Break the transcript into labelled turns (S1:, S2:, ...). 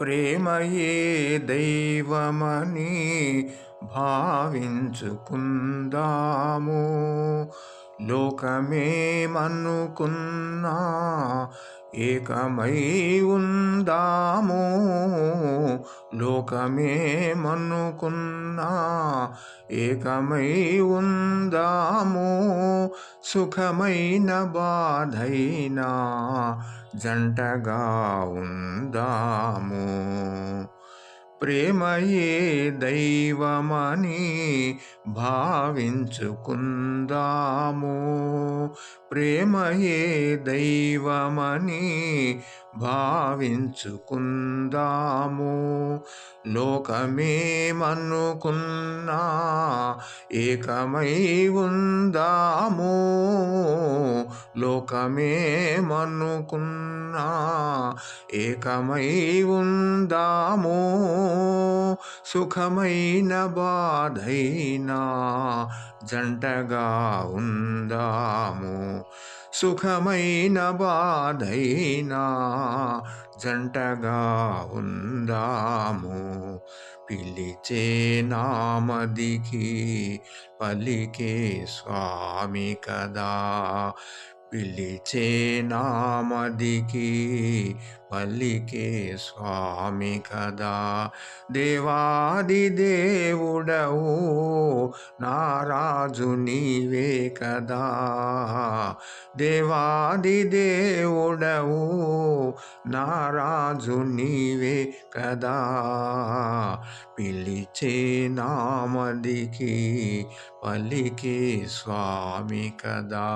S1: ప్రేమయే దైవమని భావించుకుందాము. లోకమేమనుకున్నా ఏకమై ఉందాము. లోకమేమనుకున్నా ఏకమై ఉందాము సుఖమైన బాధైనా జంటగా ఉందాము. ప్రేమయే దైవమని భావించుకుందాము. ప్రేమయే దైవమని భావించుకుందాము. లోకమేమనుకున్నా ఏకమై ఉందాము. లోకమేమనుకున్నా ఏకమై ఉందాము. సుఖమైన బాధైనా జంటగా ఉందాము. సుఖమైన బాధైనా జంటగా ఉందాము. పిలిచే నామదికి పలికే స్వామి కదా. పిలిచే నామదికి పల్లికే స్వామి కదా. దేవాది దేవుడవు నారాజు నీవే కదా. దేవాది దేవుడవు నారాజు నీవే కదా. పిలిచే నామదికి పలికే స్వామి కదా.